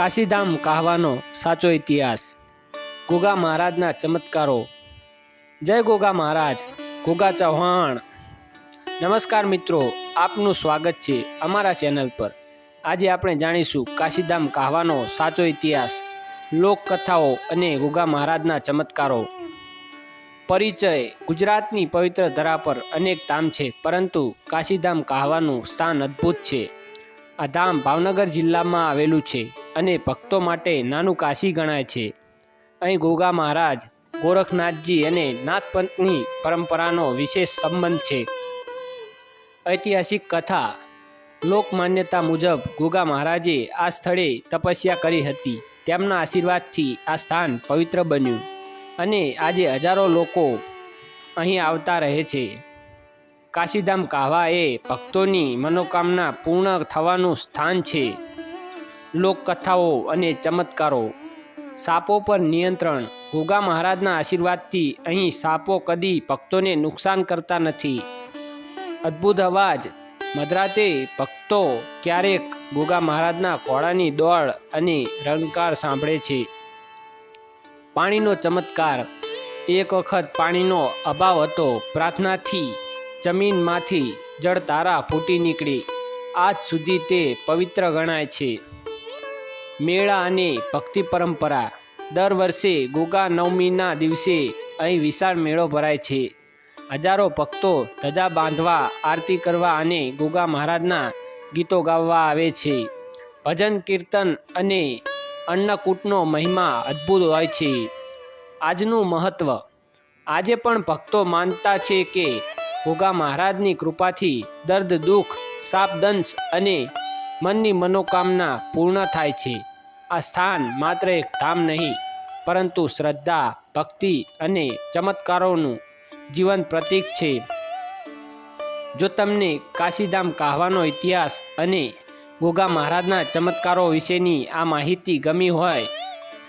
કાશીધામ કહેવાનો સાચો ઇતિહાસ. ગોગા મહારાજના ચમત્કારો. જય ગોગા મહારાજ, ગોગા ચૌહાણ. નમસ્કાર મિત્રો, આપનું સ્વાગત છે અમારા ચેનલ પર. આજે આપણે જાણીશું કાશીધામ કહેવાનો સાચો ઇતિહાસ, લોકકથાઓ અને ગોગા મહારાજના ચમત્કારો. પરિચય, ગુજરાતની પવિત્ર ધરા પર અનેક ધામ છે, પરંતુ કાશીધામ કહેવાનું સ્થાન અદ્ભુત છે. આ ધામ ભાવનગર જિલ્લામાં આવેલું છે. અને ભક્તો માટે નાનું કાશી ગણાય છે. અહીં ગોગા મહારાજ, ગોરખનાથજી અને નાથપંથની પરંપરાનો વિશેષ સંબંધ છે. ઐતિહાસિક કથા લોક માન્યતા મુજબ ગોગા મહારાજે આ સ્થળે તપસ્યા કરી હતી. તેમના આશીર્વાદથી આ સ્થાન પવિત્ર બન્યું અને આજે હજારો લોકો અહીં આવતા રહે છે. કાશીધામ કાહવા એ ભક્તોની મનોકામના પૂર્ણ થવાનું સ્થાન છે. લોકકથાઓ અને ચમત્કારો. સાપો પર નિયંત્રણ. ગોગા મહારાજના આશીર્વાદથી અહીં સાપો કદી ભક્તોને નુકસાન કરતા નથી. અદ્ભુત અવાજ. મધરાતે ભક્તો ક્યારેક ગોગા મહારાજના ઘોડાની દોડ અને રણકાર સાંભળે છે. પાણીનો ચમત્કાર. એક વખત પાણીનો અભાવ હતો. પ્રાર્થનાથી જમીનમાંથી જળતારા ફૂટી નીકળી. આજ સુધી તે પવિત્ર ગણાય છે. મેળા અને ભક્તિ પરંપરા. દર વર્ષે ગોગા નવમીના દિવસે અહીં વિશાળ મેળો ભરાય છે. હજારો ભક્તો ધજા બાંધવા, આરતી કરવા અને ગોગા મહારાજના ગીતો ગાવા આવે છે. ભજન, કીર્તન અને અન્નકૂટનો મહિમા અદ્ભુત હોય છે. આજનું મહત્ત્વ આજે પણ ભક્તો માનતા છે કે ગોગા મહારાજની કૃપાથી દર્દ, દુઃખ, સાપ, દંશ અને મનની મનોકામના પૂર્ણ થાય છે. આ સ્થાન માત્ર એક ધામ નહીં, પરંતુ શ્રદ્ધા, ભક્તિ અને ચમત્કારોનું જીવન પ્રતીક છે. જો તમને કાશીધામ કહેવાનો ઇતિહાસ અને ગોગા મહારાજના ચમત્કારો વિશેની આ માહિતી ગમી હોય,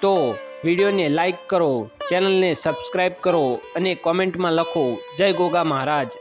તો વિડીયોને લાઈક કરો, ચેનલને સબસ્ક્રાઈબ કરો અને કોમેન્ટમાં લખો, જય ગોગા મહારાજ.